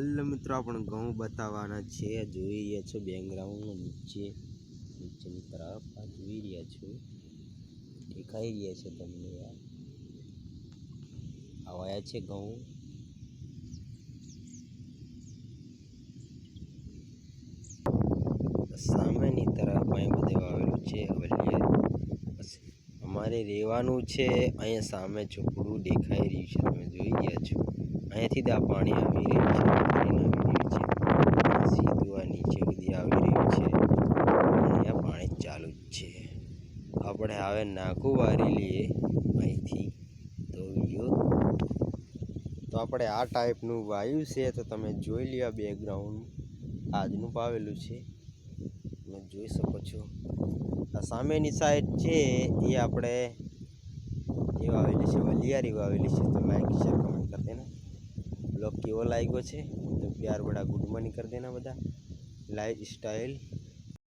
Hello મિત્રો આપણે ઘઉં બતાવવાના છે. જોઈ રહ્યા છો બેકગ્રાઉન્ડ નીચે. નીચેની તરફ આ જોઈ રહ્યા છો. દેખાઈ રહ્યા છે તમને આ આવાયા છે ઘઉં. સામેની તરફ અહીં બધે વાવેલું છે. હવલિયા અમારે રહેવાનું છે અહીંયા સામે ચોપડું દેખાઈ રહ્યું છે. તમે જોઈ અહીંયાથી જ આ પાણી આવી રહ્યું છે પાણી આવી રહ્યું છે. સીધું આ નીચે સુધી આવી રહ્યું છે. અહીંયા પાણી ચાલુ જ છે. આપણે હવે નાખું વારી લઈએ અહીંથી. તો તો આપણે આ ટાઈપનું વાયુ છે, તો તમે જોઈ લ્યો બેકગ્રાઉન્ડ આજનું પાવેલું છે. તમે જોઈ શકો છો. આ સામેની સાઈડ છે, એ આપણે એ વાવેલી છે, વલિયારી વાવેલી છે. તો લાઈક શેર કમેન્ટ કરી દેના. બ્લોગ કેવો લાગ્યો છે? તો પ્યાર બડા ગુડ મોર્નિંગ કરી દેના બધા. Life style